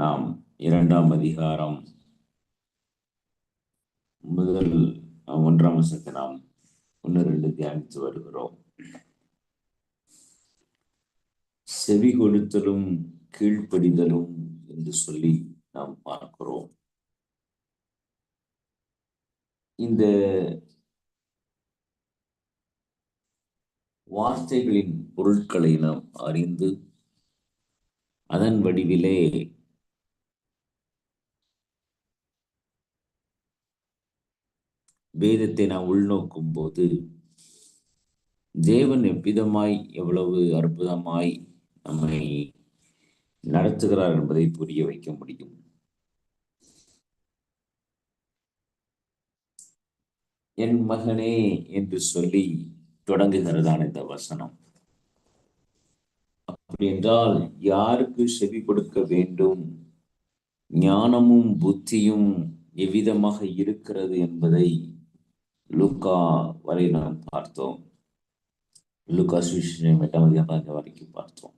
நாம் இரண்டாம் அதிகாரம் முதல் ஒன்றாம் வருஷத்தை நாம் ஒன்று ரெண்டு தியானித்து வருகிறோம். செவி கொடுத்தலும் கீழ்ப்படிதலும் என்று சொல்லி நாம் பார்க்கிறோம். இந்த வார்த்தைகளின் பொருட்களை நாம் அறிந்து அதன் வடிவிலே வேதத்தை நாம் உள்நோக்கும் போது தேவன் எவ்விதமாய் எவ்வளவு அற்புதமாய் நம்மை நடத்துகிறார் என்பதை புரிய வைக்க முடியும். என் மகனே என்று சொல்லி தொடங்குகிறதான இந்த வசனம். அப்படி என்றால் யாருக்கு செவி கொடுக்க வேண்டும்? ஞானமும் புத்தியும் எவ்விதமாக இருக்கிறது என்பதை லுக்கா வரை நாம் பார்த்தோம். லுக்கா சுவிசேஷம் எட்டாம் அதிகாரம் வரைக்கும் பார்த்தோம்.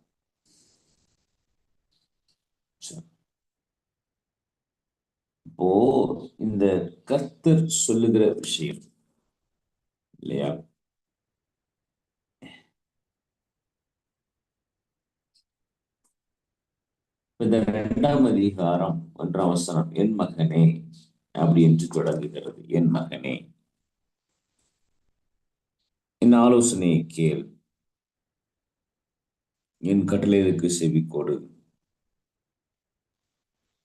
இப்போ இந்த கர்த்தர் சொல்லுகிற விஷயம் இல்லையா? இந்த இரண்டாம் அதிகாரம் ஒன்றாம் வசனம் என் மகனே அப்படி என்று தொடங்குகிறது. என் மகனே என் ஆலோசனையை கேள். என் கட்டளைகளுக்கு செவிக்கோடு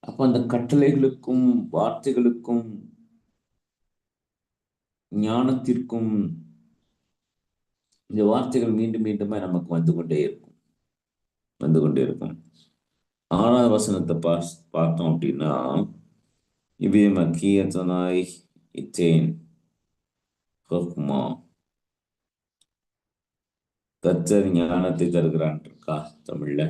அப்ப அந்த கட்டளைகளுக்கும் வார்த்தைகளுக்கும் ஞானத்திற்கும் இந்த வார்த்தைகள் மீண்டும் மீண்டுமே நமக்கு வந்து கொண்டே இருக்கும். வந்து கொண்டே இருக்கும். ஆறாவது வசனத்தை பாஸ் பார்த்தோம் அப்படின்னா இவ்விதமா கீயத்தனாய் இத்தேன். ஹொக்மா கத்தர் ஞானத்தை தருகிறான் இருக்கா தமிழ்ல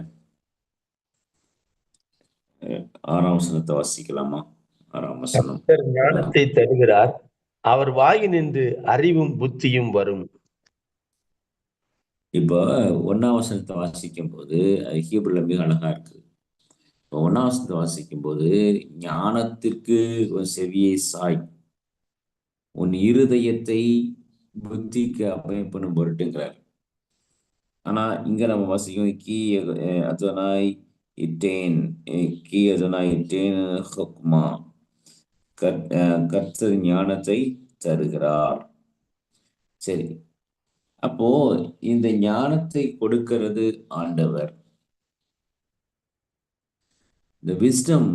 ஆறாம் வசனத்தை வாசிக்கலாமா? ஆறாம் வசனம். ஞானத்தை தருகிறார். அவர் வாயினின்று அறிவும் புத்தியும் வரும். இப்போ ஒன்னாம் வசனத்தை வாசிக்கும் போது அது ஹீப்ருல மிக அழகா இருக்கு. இப்போ ஒன்னாம் வசனத்தை வாசிக்கும் போது ஞானத்திற்கு செவியை சாய். உன் இருதயத்தை புத்திக்கு அமைப்பணும் பொருட்டுங்கிறார். ஆனா இங்க நம்ம வாசிக்கும் கீ அதனாய் இட்டேன் கீ அதனாய் இட்டேன் ஹுக்மா. கர்த்தர் ஞானத்தை தருகிறார். சரி. அப்போ இந்த ஞானத்தை கொடுக்கிறது ஆண்டவர். இந்த விஸ்டம்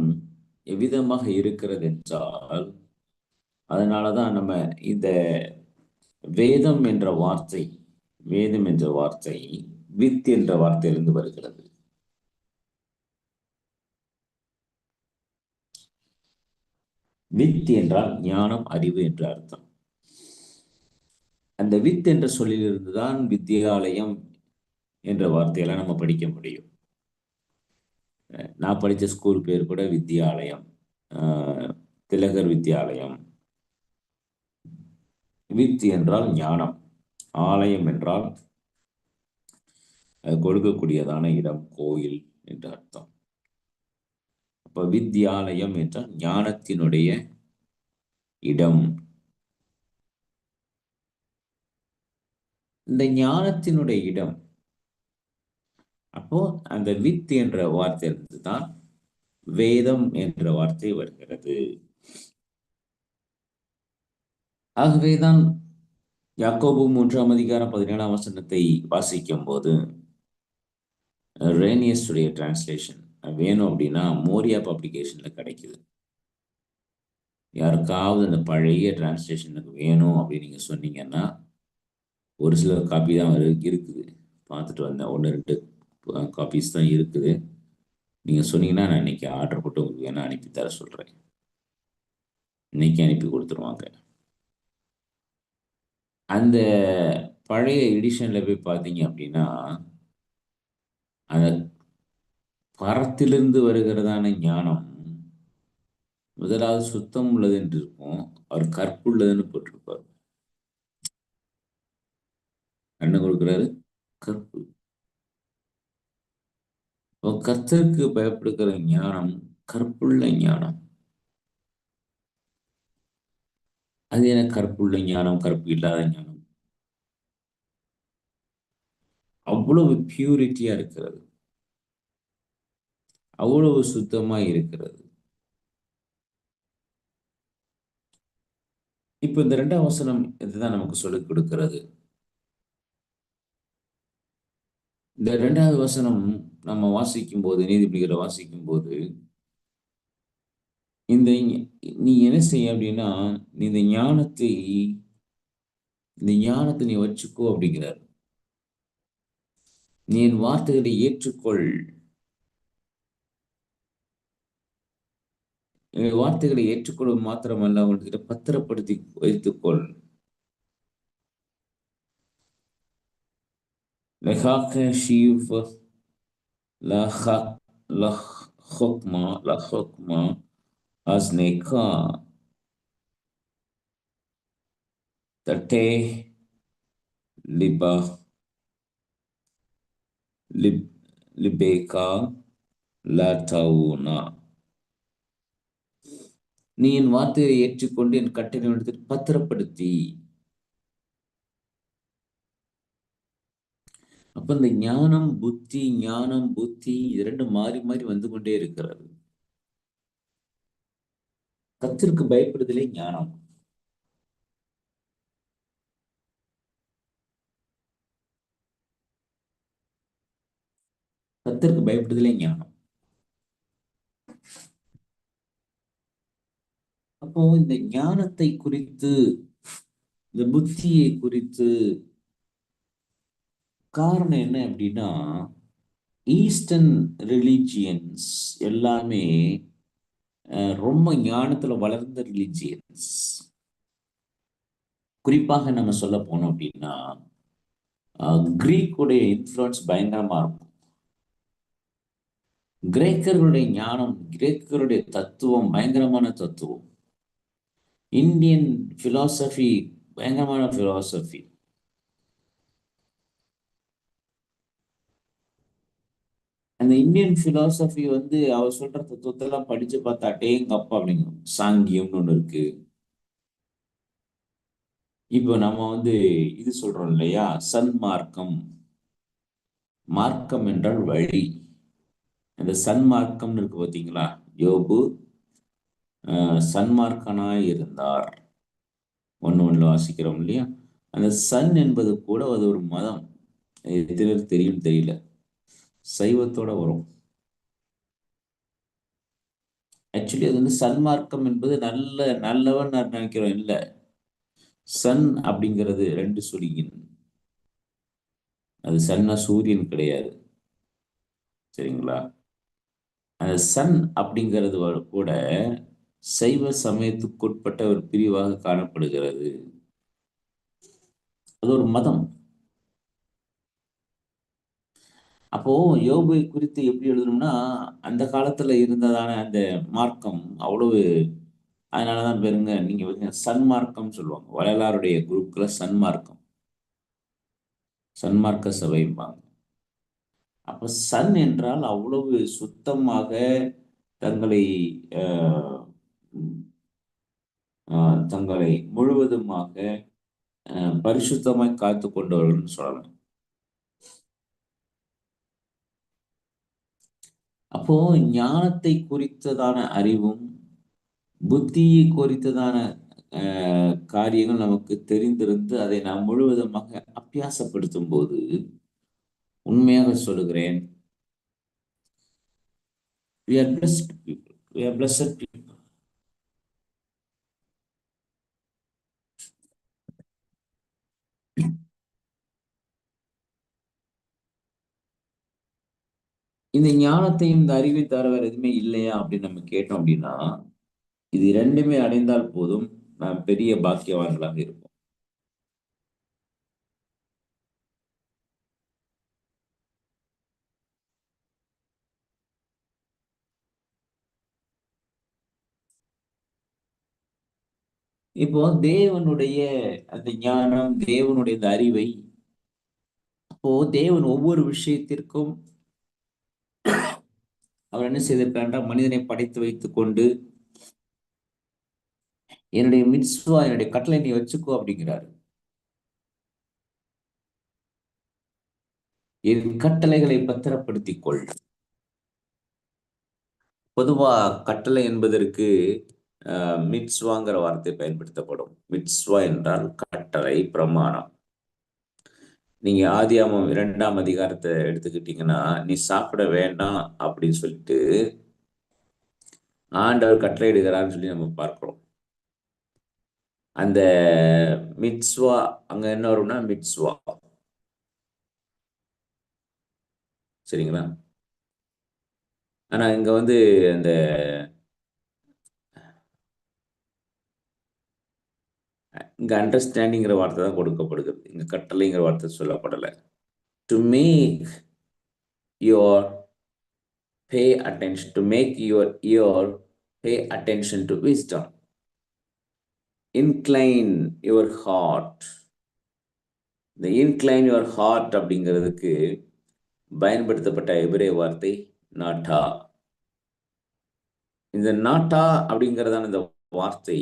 எவ்விதமாக இருக்கிறது என்றால் அதனாலதான் நம்ம இந்த வேதம் என்ற வார்த்தை வேதம் என்ற வார்த்தை வித் என்ற வார்த்தையிலிருந்து வருகிறது. வித் என்றால் ஞானம் அறிவு என்று அர்த்தம். அந்த வித் என்ற சொல்லிலிருந்து தான் வித்தியாலயம் என்ற வார்த்தையெல்லாம் நம்ம படிக்க முடியும். நான் படித்த ஸ்கூல் பேர் கூட வித்யாலயம். திலகர் வித்யாலயம். வித் என்றால் ஞானம். ஆலயம் என்றால் கொடுக்கக்கூடியதான இடம் கோயில் என்று அர்த்தம். அப்ப வித்யாலயம் என்றால் ஞானத்தினுடைய இடம். இந்த ஞானத்தினுடைய இடம் அப்போ அந்த வித் என்ற வார்த்தையிலிருந்து தான் வேதம் என்ற வார்த்தை வருகிறது. ஆகவேதான் யாக்கோபு மூன்றாம் அதிகாரம் பதினேழாம் வசனத்தை வாசிக்கும் போது ரேனியஸுடைய டிரான்ஸ்லேஷன் வேணும் அப்படின்னா மோரியா பப்ளிகேஷன்ல கிடைக்குது. யாருக்காவது அந்த பழைய டிரான்ஸ்லேஷனுக்கு வேணும் அப்படின்னு நீங்க சொன்னீங்கன்னா ஒரு சில காப்பி தான் இருக்குது. பார்த்துட்டு வந்தேன். ஒன்று ரெண்டு காப்பீஸ் தான் இருக்குது. நீங்கள் சொன்னீங்கன்னா நான் இன்னைக்கு ஆர்டர் போட்டு உங்களுக்கு வேணால் அனுப்பி தர சொல்கிறேன் இன்னைக்கு அனுப்பி கொடுத்துருவாங்க. அந்த பழைய எடிஷனில் போய் பார்த்தீங்க அப்படின்னா அந்த பரத்திலிருந்து வருகிறதான ஞானம் முதலாவது சுத்தம் உள்ளது என்று இருக்கும் அவர் கற்புள்ளதுன்னு போட்டிருப்பார். என்ன கொடுக்குறாரு கற்பு. கர்த்தருக்கு பயப்படுகிற ஞானம் கற்புள்ள ஞானம். அது என்ன கற்புள்ள ஞானம் கற்பு இல்லாத ஞானம். அவ்வளவு பியூரிட்டியா இருக்கிறது. அவ்வளவு சுத்தமா இருக்கிறது. இப்ப இந்த ரெண்டாம் வசனம் இதுதான் நமக்கு சொல்லிக் கொடுக்கிறது. இந்த ரெண்டாவது வசனம் நம்ம வாசிக்கும் போது நீதிபதிகளை வாசிக்கும் போது இந்த நீ என்ன செய்ய அப்படின்னா நீ இந்த ஞானத்தை இந்த ஞானத்தை நீ வச்சுக்கோ அப்படிங்கிறார் நீ என் வார்த்தைகளை ஏற்றுக்கொள் என் வார்த்தைகளை ஏற்றுக்கொள்வது மாத்திரமல்ல உன்கிட்ட பத்திரப்படுத்தி வைத்துக்கொள் لخاك شيف لخ لخكما لخكما أزنكا Asneka. Tate. Liba. Lib, libeka. லதவுனா நீ என் வார்த்தையை ஏற்றுக்கொண்டு என் கட்டளை எடுத்து பத்திரப்படுத்தி அப்ப இந்த ஞானம் புத்தி ஞானம் புத்தி இரண்டு மாறி மாறி வந்து கொண்டே இருக்கிறது கத்திற்கு பயப்படுதலே ஞானம். கத்திற்கு பயப்படுதலே ஞானம். அப்போ இந்த ஞானத்தை குறித்து இந்த புத்தியை குறித்து காரணம் என்ன அப்படின்னா ஈஸ்டர்ன் ரிலீஜியன்ஸ் எல்லாமே ரொம்ப ஞானத்துல வளர்ந்த ரிலீஜியன்ஸ் குறிப்பாக நம்ம சொல்ல போனோம் அப்படின்னா கிரீக்குடைய இன்ஃப்ளூயன்ஸ் பயங்கரமா இருக்கும். கிரேக்கர்களுடைய ஞானம் கிரேக்கருடைய தத்துவம் பயங்கரமான தத்துவம். இந்தியன் பிலாசபி பயங்கரமான பிலாசபி அந்த இந்தியன் பிலாசபி வந்து அவர் சொல்ற தத்துவத்தெல்லாம் படிச்சு பார்த்தா டேங்க அப்பா அப்படிங்கிறோம் சாங்கியம்னு ஒண்ணு இருக்கு. இப்போ நம்ம வந்து இது சொல்றோம் இல்லையா? சன்மார்க்கம். மார்க்கம் என்றால் வழி. அந்த சன்மார்க்கம்னு இருக்கு பார்த்தீங்களா? யோபு சன்மார்க்கனாய் இருந்தார். ஒன்று ஒன்று வாசிக்கிறோம் இல்லையா? அந்த சன் என்பது கூட அது ஒரு மதம். எத்தனை தெரியும் தெரியல. சைவத்தோட வரும். ஆக்சுவலி அது வந்து சன்மார்க்கம் என்பது நல்ல நல்லவன் நான் நினைக்கிறோம் இல்லை. சன் அப்படிங்கிறது ரெண்டு சொல்லியின் அது சன்னா சூரியன் கிடையாது. சரிங்களா? அந்த சன் அப்படிங்கிறது கூட சைவ சமயத்துக்குட்பட்ட ஒரு பிரிவாக காணப்படுகிறது. அது ஒரு மதம். அப்போ யோபு குறித்து எப்படி எழுதணும்னா அந்த காலத்துல இருந்ததான அந்த மார்க்கம் அவ்வளவு அதனாலதான் பேருங்க நீங்க வந்து சன்மார்க்கம் சொல்லுவாங்க. வள்ளலாருடைய குரூப்ல சன்மார்க்கம். சன்மார்க்க சபைம்பாங்க. அப்ப சன் என்றால் அவ்வளவு சுத்தமாக தங்களை தங்களை முழுவதுமாக பரிசுத்தமாய் காத்து கொண்டவர்கள் சொல்லலாம். அப்போ ஞானத்தை குறித்ததான அறிவும் புத்தியை குறித்ததான காரியங்கள் நமக்கு தெரிந்திருந்து அதை நாம் முழுவதுமாக அபியாசப்படுத்தும் போது உண்மையாக சொல்லுகிறேன். We are blessed people. We are blessed people இந்த ஞானத்தையும் இந்த அறிவை தர வேற எதுவுமே இல்லையா அப்படின்னு நம்ம கேட்டோம் அப்படின்னா இது ரெண்டுமே அடைந்தால் போதும் நாம் பெரிய பாக்கியவான்களாக இருப்போம். இப்போ தேவனுடைய அந்த ஞானம் தேவனுடைய அந்த அறிவை அப்போ தேவன் ஒவ்வொரு விஷயத்திற்கும் அவர் என்ன செய்திருக்கிறார் என்றால் மனிதனை படைத்து வைத்துக் கொண்டு என்னுடைய மின்சுவா என்னுடைய கட்டளை நீ வச்சுக்கோ அப்படிங்கிறாரு. என் கட்டளைகளை பத்திரப்படுத்திக் கொள் பொதுவா கட்டளை என்பதற்கு மிட்ஸ்வாங்கிற வார்த்தை பயன்படுத்தப்படும். மிட்ஸ்வா என்றால் கட்டளை பிரமாணம். நீங்க ஆதியாமம் இரண்டாம் அதிகாரத்தை எடுத்துக்கிட்டீங்கன்னா நீ சாப்பிட வேண்டாம் அப்படின்னு சொல்லிட்டு ஆண்டவர் கட்டளையிடுகிறான்னு சொல்லி நம்ம பார்க்கிறோம். அந்த மிட்ஸ்வா அங்க என்ன வரும்னா மிட்ஸ்வா சரிங்களா? ஆனா இங்க வந்து அந்த இங்கே அண்டர்ஸ்டாண்டிங்கிற வார்த்தை தான் கொடுக்கப்படுகிறது இங்கே கட்டளைங்கிற வார்த்தை சொல்லப்படலை. To make your pay attention to make your ear pay attention to wisdom incline your heart இந்த இன்க்ளைன் யுவர் ஹார்ட் அப்படிங்கிறதுக்கு பயன்படுத்தப்பட்ட எபிரே வார்த்தை நாட்டா. இந்த நாட்டா அப்படிங்கிறதான இந்த வார்த்தை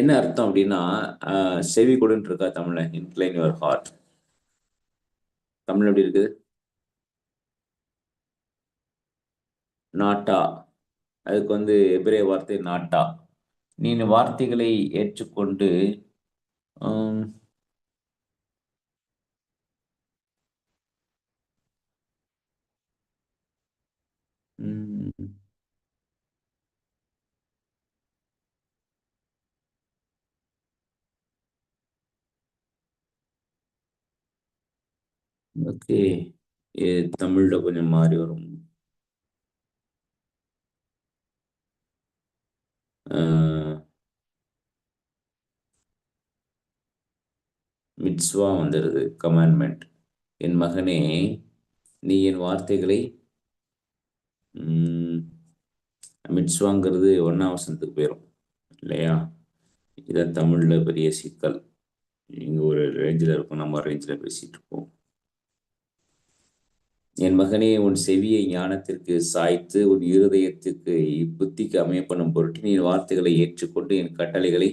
என்ன அர்த்தம் அப்படின்னா செவி கொடுன்னு இருக்கா தமிழ்ல இன்க்ளைன் யுவர் ஹார்ட் தமிழ் எப்படி இருக்குது? நாட்டா. அதுக்கு வந்து எபிரே வார்த்தை நாட்டா. நீ வார்த்தைகளை ஏற்றுக்கொண்டு ஓகே தமிழ்ல கொஞ்சம் மாறி வரும். மிட்ஸ்வா வந்துடுது கமாண்ட்மெண்ட் என் மகனே நீ என் வார்த்தைகளை மிட்ஸ்வாங்கிறது ஒன்னாம் வசனத்துக்கு போயிடும் இல்லையா? இதான் தமிழில் பெரிய சிக்கல். இங்கே ஒரு ரேஞ்சில் இருக்கும் நம்ம ரேஞ்சில் பேசிகிட்டு இருக்கோம் என் மகனே உன் செவியை ஞானத்திற்கு சாய்த்து உன் இருதயத்திற்கு இப்புத்திக்கு அமையப்படும் பொருட்டு நீ வார்த்தைகளை ஏற்றுக்கொண்டு என் கட்டளைகளை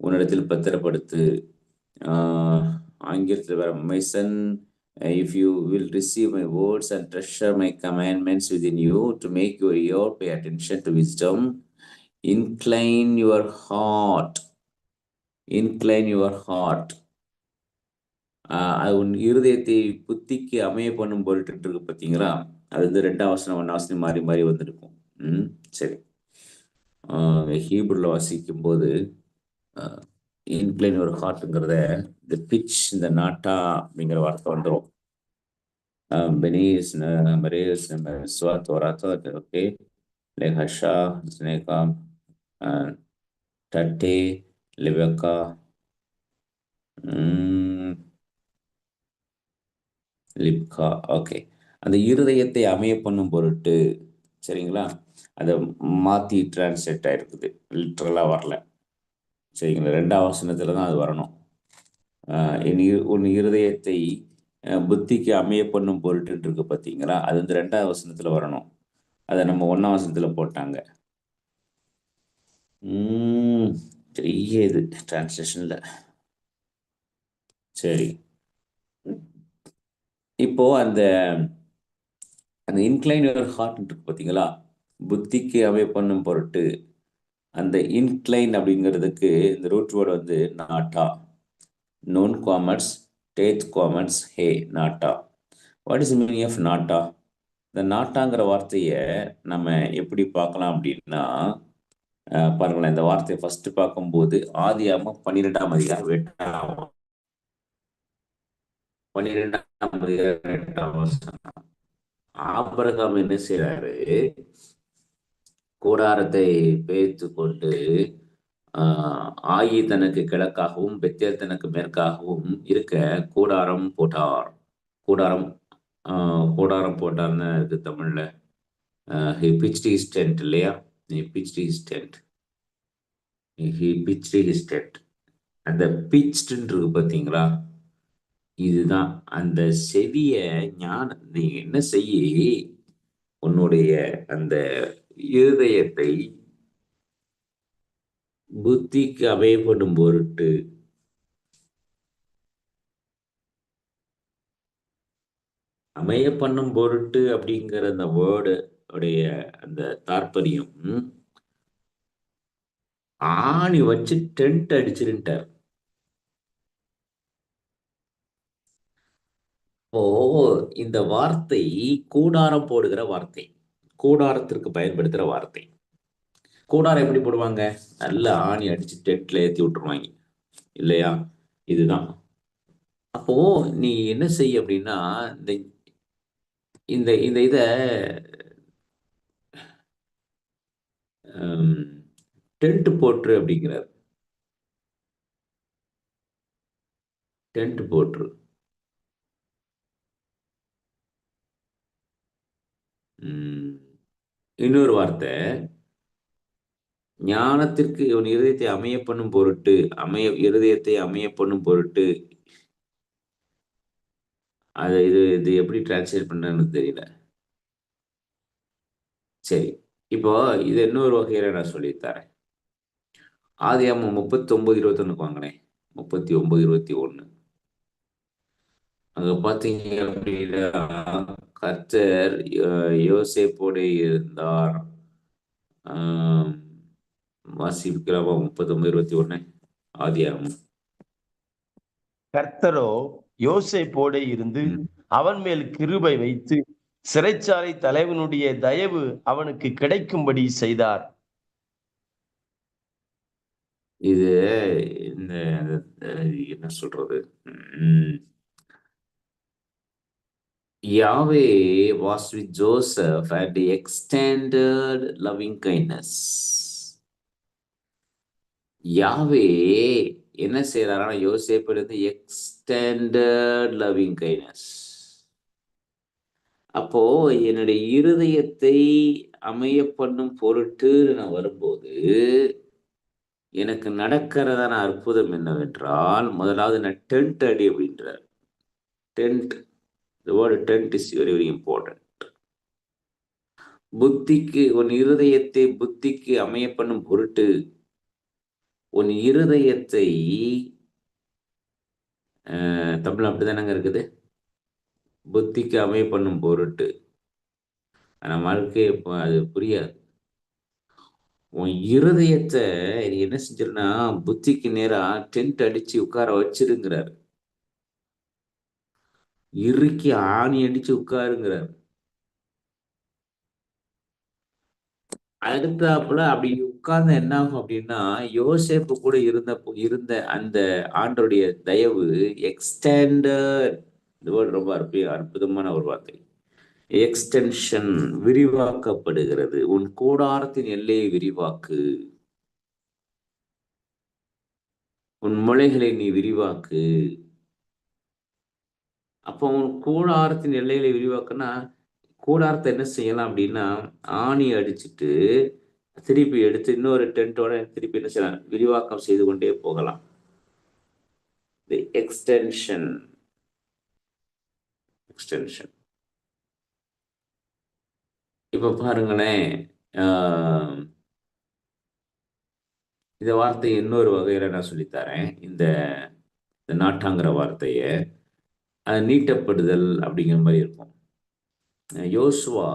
உன்னிடத்தில் பத்திரப்படுத்து. ஆங்கிலத்தில் வர மெசன் if you will receive my words and treasure my commandments within you to make your your pay attention to wisdom incline your heart incline your heart அது உன் இருதயத்தை புத்திக்கு அமைய பண்ணும் பொருட்டு இருக்கு பார்த்தீங்களா? அது வந்து ரெண்டாம் வசனம் ஒன்றாம் வசனம் மாறி மாறி வந்திருக்கும். ம் சரி. ஹீப்ரில் வாசிக்கும் போது இன்க்ளைன் ஒரு ஹார்ட்டுங்கிறத இந்த பிச் இந்த நாட்டா அப்படிங்கிற வார்த்தை வந்துடும் பெனீஸ் மரேஸ் ஸ்வாத் வராத்தோ ஓகே லெஹஷா ஸ்னேகா டட்டே லிவக்கா லிப்கா ஓகே அந்த இருதயத்தை அமைய பண்ணும் பொருட்டு சரிங்களா? அதை மாற்றி டிரான்ஸ்லேட் ஆகிருக்குது லிட்ரலாக வரல. சரிங்களா? ரெண்டாம் வசனத்தில் தான் அது வரணும். என் உன் இருதயத்தை புத்திக்கு அமைய பண்ணும் பொருட்டு இருக்கு பார்த்தீங்களா அது வந்து ரெண்டாவது வசனத்தில் வரணும். அதை நம்ம ஒன்றாம் வசனத்தில் போட்டாங்க. பெரிய இது டிரான்ஸ்லேஷனில் சரி. இப்போ அந்த அந்த இன்க்ளைன் யுவர் ஹார்ட் இருக்கு பார்த்தீங்களா புத்திக்கு அவை பண்ணும் பொருட்டு அந்த இன்க்ளைன் அப்படிங்கிறதுக்கு இந்த ரூட் வேர்டு வந்து நாட்டா நோன் காமர்ஸ் டேத் காமர்ஸ் ஹே நாட்டா வாட் இஸ் மீனிங் ஆஃப் நாட்டா இந்த நாட்டாங்கிற வார்த்தையை நம்ம எப்படி பார்க்கலாம் அப்படின்னா பாருங்களேன் இந்த வார்த்தையை ஃபர்ஸ்ட் பார்க்கும்போது ஆதியாம பன்னிரெண்டாம் அதிகாரம் எட்டாம் பன்னிரெண்டாம் அதிகாரம் எட்டாம் ஆபரகம் என்ன செய்யறாரு கூடாரத்தை பேய்த்து கொண்டு ஆயி தனக்கு கிழக்காகவும் பெத்தேல் தனக்கு மேற்காகவும் இருக்க கூடாரம் போட்டார். கூடாரம் கூடாரம் போட்டார்னு இருக்கு தமிழ்ல ஹி பிச்டி ஹிஸ் டென்ட் இல்லையா? He pitched his tent he pitched his tent அந்த பிச்டுன்னு இருக்கு பார்த்தீங்களா இதுதான். அந்த செவிய ஞான நீ என்ன செய்ய? உன்னுடைய அந்த இருதயத்தை புத்திக்கு அமையப்படும் பொருட்டு அமைய பண்ணும் பொருட்டு அப்படிங்கிற அந்த வேர்டு உடைய அந்த தாற்பயம் ஆணி வச்சு டென்ட் அடிச்சிருன்ட்டார். ஓ இந்த வார்த்தை கூடாரம் போடுகிற வார்த்தை கூடாரத்திற்கு பயன்படுத்துகிற வார்த்தை. கூடாரம் எப்படி போடுவாங்க? நல்ல ஆணி அடிச்சு டென்ட்ல ஏற்றி விட்டுருவாங்க. இல்லையா? இதுதான். அப்போ நீ என்ன செய்ய அப்படின்னா இந்த இந்த இந்த இத டென்ட் போட்டுரு அப்படிங்கிறார். டென்ட் போட்டுரு இன்னொரு வார்த்தை. ஞானத்திற்கு இவன் இருதயத்தை அமைய பண்ணும் பொருட்டு அமைய இருதயத்தை அமைய பண்ணும் பொருட்டு அது இது இது எப்படி டிரான்ஸ்லேட் பண்றேன்னு தெரியல. சரி இப்போ இது இன்னொரு வகையில நான் சொல்லித்தரேன் ஆதி அம்மா முப்பத்தி ஒன்பது இருபத்தொன்னுக்கு வாங்கினேன் முப்பத்தி ஒன்பது இருபத்தி ஒன்று அங்க பாத்தீங்க அப்படின்னா கர்த்தர் யோசேப்போடு இருந்தார். வாசிக்கிறவா முப்பத்தி ஒன்பது இருபத்தி ஒண்ணு ஆதியாகமம் கர்த்தரோ யோசேப்போட இருந்து அவன் மேல் கிருபை வைத்து சிறைச்சாலை தலைவனுடைய தயவு அவனுக்கு கிடைக்கும்படி செய்தார். இது இந்த என்ன சொல்றது? Yahweh was with Joseph and extended loving kindness. Yahweh என்ன செய்யறாருன்னா யோசேப்பிலிருந்து எக்ஸ்டெண்டட் லவ்விங் கைனஸ் அப்போ என்னுடைய இருதயத்தை அமைய பண்ணும் பொருட்டு நான் வரும்போது எனக்கு நடக்கிறதான அற்புதம் என்னவென்றால் முதலாவது நான் டென்ட் அடி அப்படின்றார். Tent. Word tent is very very important புத்திக்கு உன் இருதயத்தை புத்திக்கு அமைய பண்ணும் பொருட்டு உன் இருதயத்தை தமிழ் அப்படிதானங்க இருக்குது? புத்திக்கு அமைய பண்ணும் பொருட்டு. ஆனால் வாழ்க்கை அது புரியாது. உன் இருதயத்தை என்ன செஞ்சிருன்னா புத்திக்கு நேரா டென்ட் அடிச்சு உட்கார வச்சிருங்கிறாரு. இறுக்கி ஆணி அடிச்சு உட்காருங்கிறார். அடுத்தாப்புல அப்படி உட்கார்ந்த என்ன ஆகும் அப்படின்னா யோசேப்பு கூட இருந்த இருந்த அந்த ஆண்டருடைய தயவு எக்ஸ்டெண்டட் ரொம்ப அற்பு அற்புதமான ஒரு வார்த்தை. எக்ஸ்டென்ஷன் விரிவாக்கப்படுகிறது. உன் கூடாரத்தின் எல்லையை விரிவாக்கு. உன் முளைகளை நீ விரிவாக்கு. அப்போ உன் கூடாரத்தின் எல்லைகளை விரிவாக்கினா கூடாரத்தை என்ன செய்யலாம் அப்படின்னா ஆணி அடிச்சுட்டு திருப்பி எடுத்து இன்னொரு டென்ட்டோட திருப்பி என்ன செய்யலாம் விரிவாக்கம் செய்து கொண்டே போகலாம். தி எக்ஸ்டென்ஷன் எக்ஸ்டென்ஷன் இப்போ பாருங்களேன் இந்த வார்த்தையை இன்னொரு வகையில நான் சொல்லித்தரேன் இந்த நாட்டாங்கிற வார்த்தையை. நீட்டப்படுதல் அப்படிங்கிற மாதிரி இருக்கும். யோசுவா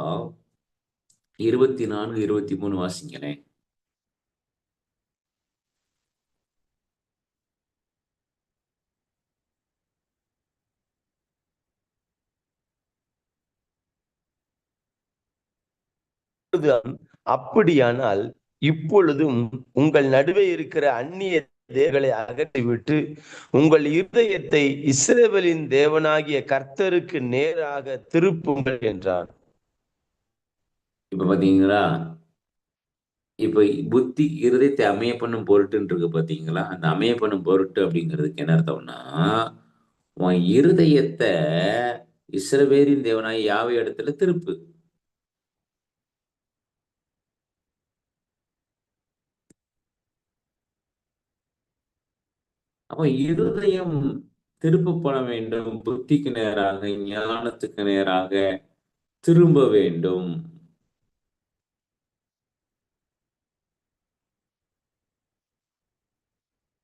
இருபத்தி நான்கு இருபத்தி மூணு வாசிங்களேன். அப்படியானால் இப்பொழுதும் உங்கள் நடுவே இருக்கிற அந்நிய தேவர்களை அகற்றிவிட்டு உங்கள் இருதயத்தை இஸ்ரேவலின் தேவனாகிய கர்த்தருக்கு நேராக திருப்புங்கள் என்றார். இப்ப பாத்தீங்களா? இப்ப புத்தி இருதயத்தை அமைய பண்ணும் பொருட்டுன்னு இருக்கு பாத்தீங்களா? அந்த அமைய பண்ணும் பொருட்டு அப்படிங்கிறதுக்கு என்ன அர்த்தம்னா உன் இருதயத்தை இஸ்ரவேரின் தேவனாய் யாவை இடத்துல திருப்பு. அப்போ இருதயம் திருப்பப்பட வேண்டும் புத்திக்கு நேராக ஞானத்துக்கு நேராக திரும்ப வேண்டும்.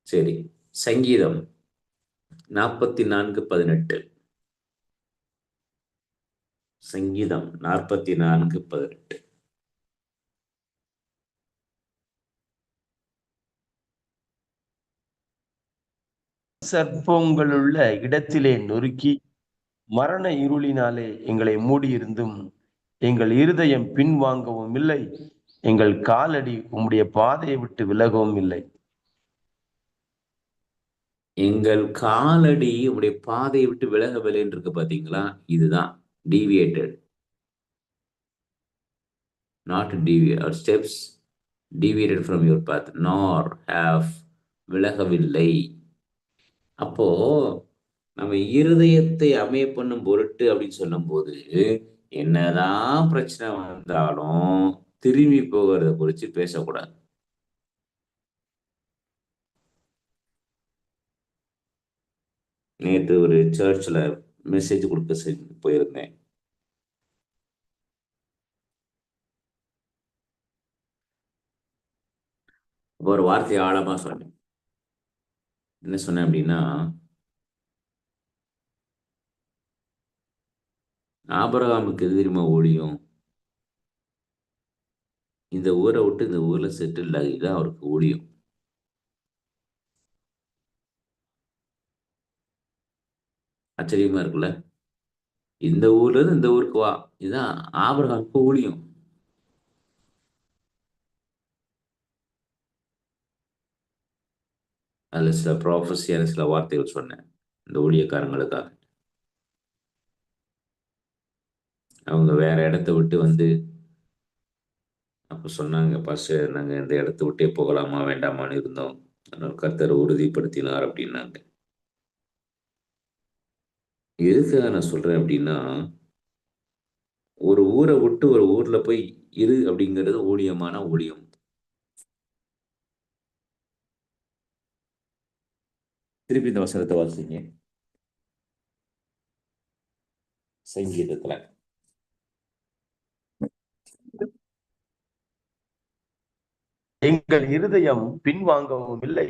சரி சங்கீதம் நாற்பத்தி நான்கு பதினெட்டு. சங்கீதம் நாற்பத்தி நான்கு பதினெட்டு. சர்ப்பங்களுள்ள இடத்திலே நொறுக்கி மரண இருளினாலே எங்களை மூடியிருந்தும் எங்கள் இருதயம் பின்வாங்கவும் இல்லை எங்கள் காலடி உம்முடைய பாதையை விட்டு விலகவும் இல்லை. எங்கள் காலடி உடைய பாதையை விட்டு விலகவில்லை இருக்கு பாத்தீங்களா இதுதான் deviated not deviate steps deviated from your path nor have விலகவில்லை. அப்போ நம்ம இருதயத்தை அமைய பண்ணும் பொருட்டு அப்படின்னு சொல்லும்போது என்னதான் பிரச்சனை வந்தாலும் திரும்பி போகிறத குறித்து பேசக்கூடாது. நேற்று ஒரு சர்ச்சில் மெசேஜ் கொடுக்க செஞ்சு போயிருந்தேன். ஒரு வார்த்தையை ஆழமா சொன்னேன். என்ன சொன்னேன் அப்படின்னா ஆபரகாமுக்கு எது தெரியுமா ஓடியும் இந்த ஊரை விட்டு இந்த ஊர்ல செட்டில் ஆகி தான் அவருக்கு ஓடியும் ஆச்சரியமா இருக்குல்ல? இந்த ஊர்ல இருந்து இந்த ஊருக்கு வா. இதுதான் ஆபரகாமுக்கு ஓடியும் அதில் சில ப்ராஃபஸியான சில வார்த்தைகள் சொன்னேன் இந்த ஊழியக்காரங்களுக்காக. அவங்க வேற இடத்த விட்டு வந்து அப்போ சொன்னாங்க பஸ் நாங்கள் இந்த இடத்த விட்டே போகலாமா வேண்டாமான்னு இருந்தோம். அதனால் கர்த்தர் உறுதிப்படுத்தினார் அப்படின்னாங்க. எதுக்காக நான் சொல்றேன் அப்படின்னா ஒரு ஊரை விட்டு ஒரு ஊர்ல போய் இரு அப்படிங்கிறது ஊழியமான ஊழியம். திருப்பி இந்த வசனத்தை வாசிங்க. சங்கீதத்துல. எங்கள் இருதயம் பின்வாங்கவும் இல்லை.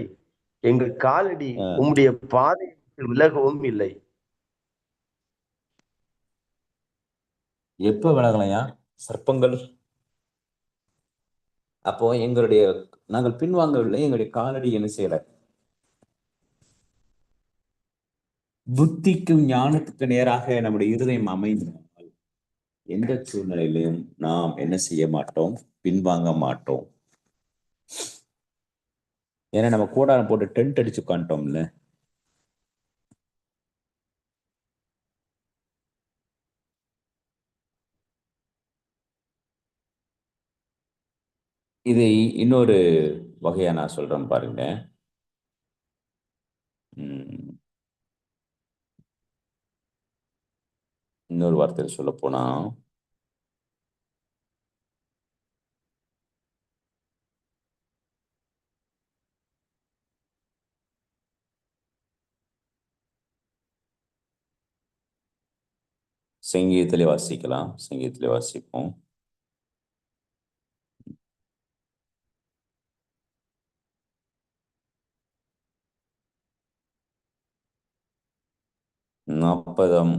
எங்கள் காலடி. உம்முடைய பாதை விலகவும் இல்லை. எப்ப விலகலையா? சர்ப்பங்கள். அப்போ எங்களுடைய நாங்கள் பின்வாங்கவில்லை. எங்களுடைய காலடி என்ன செய்யல? புத்திக்கும் ஞானத்துக்கு நேராக நம்முடைய இருதயம் அமைந்தால் எந்த சூழ்நிலையிலும் நாம் என்ன செய்ய மாட்டோம்? பின்வாங்க மாட்டோம். ஏன்னா நம்ம கூடாரம் போட்டு டென்ட் அடிச்சு உட்காந்துட்டோம்ல இதை இன்னொரு வகையா நான் சொல்றேன் பாருங்க இன்னொரு வார்த்தையில் சொல்ல போனால் சங்கீதத்திலே வாசிக்கலாம் சங்கீதத்திலே வாசிப்போம். நாற்பதாம்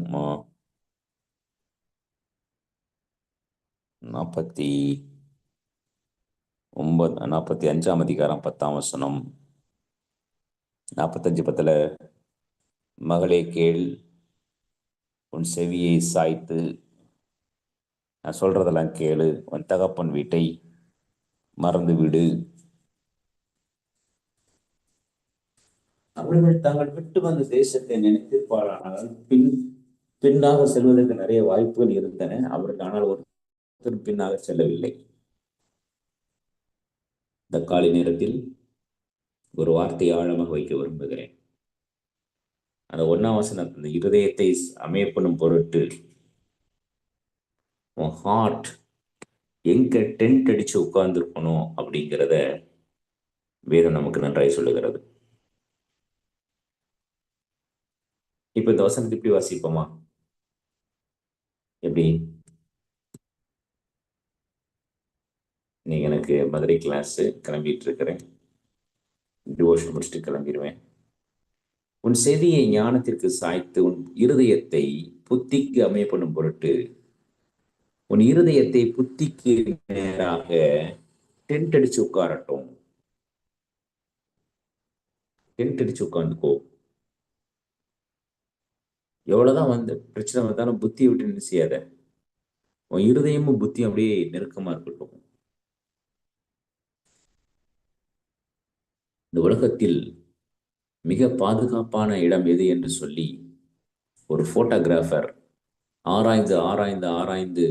நாற்பத்தி ஒன்பது நாற்பத்தி அஞ்சாம் அதிகாரம் பத்தாம் வசனம். நாற்பத்தஞ்சு பத்துல மகளே கேள் உன் செவியை சாய்த்து. நான் சொல்றதெல்லாம் கேளு. உன் தகப்பன் வீட்டை மறந்து விடு அவர்கள் தாங்கள் விட்டு வந்த தேசத்தை நினைத்திருப்பார்கள் பின் பின்னாக செல்வதற்கு நிறைய வாய்ப்புகள் இருந்தன. அவர்கள் ஆனால் ஒரு பின்னாக செல்லவில்லை. இந்த காலை நேரத்தில் ஒரு வார்த்தையை ஆழமாக வைக்க விரும்புகிறேன். அந்த ஒன்னாம் வசனம் அந்த இருதயத்தை அமையப்படும் பொருட்டு உன் ஹார்ட் எங்க டென்ட் அடிச்சு உட்கார்ந்துருக்கணும் அப்படிங்கிறத வேதம் நமக்கு நன்றாய் சொல்லுகிறது. இப்ப இந்த வசனத்தை எப்படி வாசிப்போமா? எப்படி? இன்னைக்கு எனக்கு மதுரை கிளாஸு கிளம்பிட்டு இருக்கிறேன் டிவோஷன் முடிச்சுட்டு கிளம்பிடுவேன் உன் செய்தியை ஞானத்திற்கு சாய்த்து உன் இருதயத்தை புத்திக்கு அமையப்படும் பொருட்டு உன் இருதயத்தை புத்திக்கு நேராக டென்ட் அடிச்சு உட்காரட்டும். டென்ட் அடிச்சு உட்காந்துக்கோ. எவ்வளவுதான் வந்து பிரச்சனை வந்தாலும் புத்தியை விட்டு நினைச்சியாத செய்யாத? உன் இருதயமும் புத்தியும் அப்படியே நெருக்கமா இருக்கட்டும். இந்த உலகத்தில் மிக பாதுகாப்பான இடம் எது என்று சொல்லி ஒரு ஃபோட்டோகிராஃபர் ஆராய்ந்து ஆராய்ந்து ஆராய்ந்து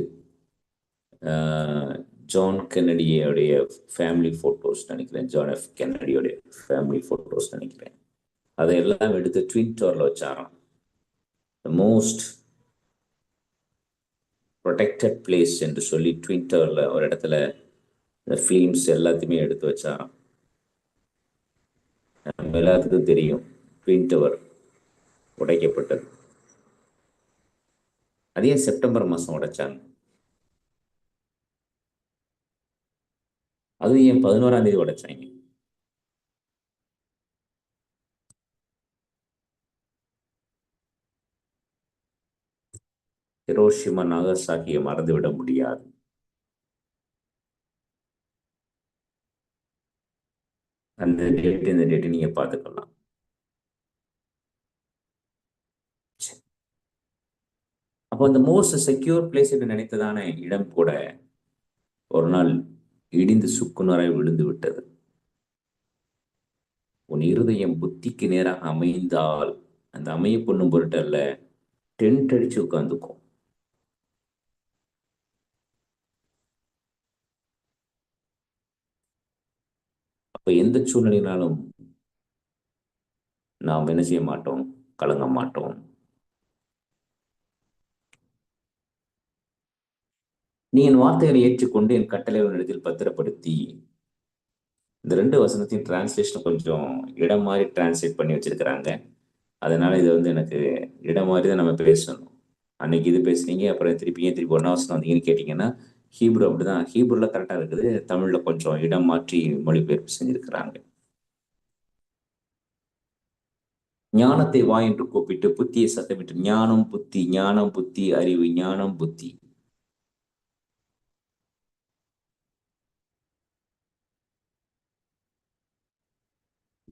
ஜான் கென்னடியோடைய ஃபேமிலி ஃபோட்டோஸ் நினைக்கிறேன். ஜான் எஃப் கென்னடியோடைய ஃபேமிலி ஃபோட்டோஸ் நினைக்கிறேன். அதையெல்லாம் எடுத்து ட்விட்டரில் வச்சாராம். த மோஸ்ட் ப்ரொடெக்டட் பிளேஸ் என்று சொல்லி ட்விட்டரில் ஒரு இடத்துல இந்த ஃபிலிம்ஸ் எல்லாத்தையுமே எடுத்து வச்சாராம். நம்ம எல்லாத்துக்கும் தெரியும். ட்வின் டவர் உடைக்கப்பட்டது. அதே செப்டம்பர் மாதம் உடைச்சாங்க. அது ஏன் பதினோராம் தேதி உடைச்சாங்க? ஹிரோஷிமா நாகசாகியை மறந்துவிட முடியாது. அந்த டேட் இந்த டேட்டு நீங்க பார்த்துக்கலாம். அப்போ அந்த மோஸ்ட் செக்யூர் பிளேஸ் என்று நினைத்ததான இடம் கூட ஒரு நாள் இடிந்து சுக்குநராய் விழுந்து விட்டது. உன் இருதயம் புத்திக்கு நேராக அமைந்தால் அந்த அமைய பொண்ணும் பொருட்டல்ல டென்ட் அடிச்சு உட்காந்துக்கும் இப்போ எந்த சூழ்நிலையினாலும் நாம் என்ன செய்ய மாட்டோம்? கலங்க மாட்டோம். நீ என் வார்த்தைகளை ஏற்றுக்கொண்டு என் கட்டளை இடத்தில் பத்திரப்படுத்தி இந்த ரெண்டு வசனத்தையும் டிரான்ஸ்லேஷன் கொஞ்சம் இடம் மாதிரி டிரான்ஸ்லேட் பண்ணி வச்சிருக்கிறாங்க. அதனால இது வந்து எனக்கு இடம் மாதிரி தான் நம்ம பேசணும். அன்னைக்கு இது பேசுனீங்க அப்புறம் திருப்பியும் திருப்பி ஒன்னா வசனம் வந்தீங்கன்னு கேட்டீங்கன்னா ஹீப்ரு அப்படிதான். ஹீப்ருல கரெக்டா இருக்குது. தமிழ்ல கொஞ்சம் இடம் மாற்றி மொழிபெயர்ப்பு செஞ்சிருக்கிறாங்க. ஞானத்தை வா என்று கூப்பிட்டு புத்தியை சத்தமிட்டு ஞானம் புத்தி ஞானம் புத்தி அறிவு ஞானம் புத்தி.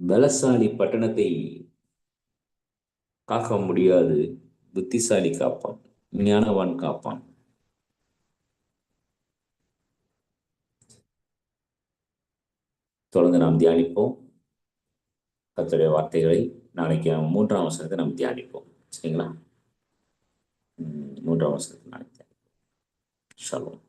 பலசாலி பட்டணத்தை காக்க முடியாது. புத்திசாலி காப்பான். ஞானவான் காப்பான். தொடர்ந்து நாம் தியானிப்போம். கத்துடைய வார்த்தைகளை நாளைக்கு மூன்றாம் வசனத்தை நாம் தியானிப்போம். சரிங்களா? மூன்றாம் வசனத்தை நாளைக்கு தியானிப்போம். சொல்லுவோம்